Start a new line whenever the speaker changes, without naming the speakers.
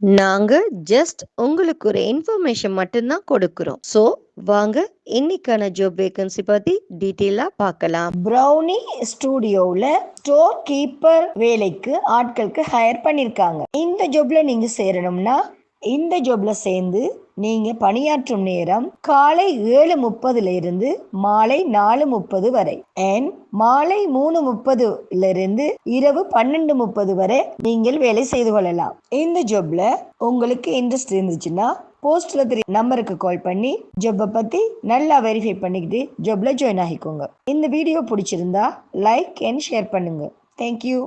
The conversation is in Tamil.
நாங்க ஜஸ்ட் உங்களுக்கு ஒரு இன்ஃபர்மேஷன் மட்டும்தான் கொடுக்கிறோம். சோ வாங்க இன்னைக்கான ஜாப் வேகன்சி பத்தி டீட்டெயிலா பார்க்கலாம்.
ப்ரௌனி ஸ்டூடியோவில் ஸ்டோர் கீப்பர் வேலைக்கு ஆட்களுக்கு ஹையர் பண்ணியிருக்காங்க இந்த ஜாப்ல நீங்க சேரணும்னா இந்த ஜாப்ல சேர்ந்து நீங்க பணியாற்றும் நேரம் காலை ஏழு முப்பதுல இருந்து மாலை நாலு முப்பது வரை. அண்ட் மாலை மூணு முப்பதுல இருந்து இரவு பன்னெண்டு முப்பது வரை நீங்கள் வேலை செய்து கொள்ளலாம். இந்த ஜாப்ல உங்களுக்கு இன்ட்ரெஸ்ட் இருந்துச்சுன்னா போஸ்ட்ல தெரிய நம்பருக்கு கால் பண்ணி ஜாப்பை பத்தி நல்லா வெரிஃபை பண்ணிக்கிட்டு ஜாப்ல ஜாயின் ஆகிக்கோங்க. இந்த வீடியோ பிடிச்சிருந்தா லைக் அண்ட் ஷேர் பண்ணுங்க. Thank you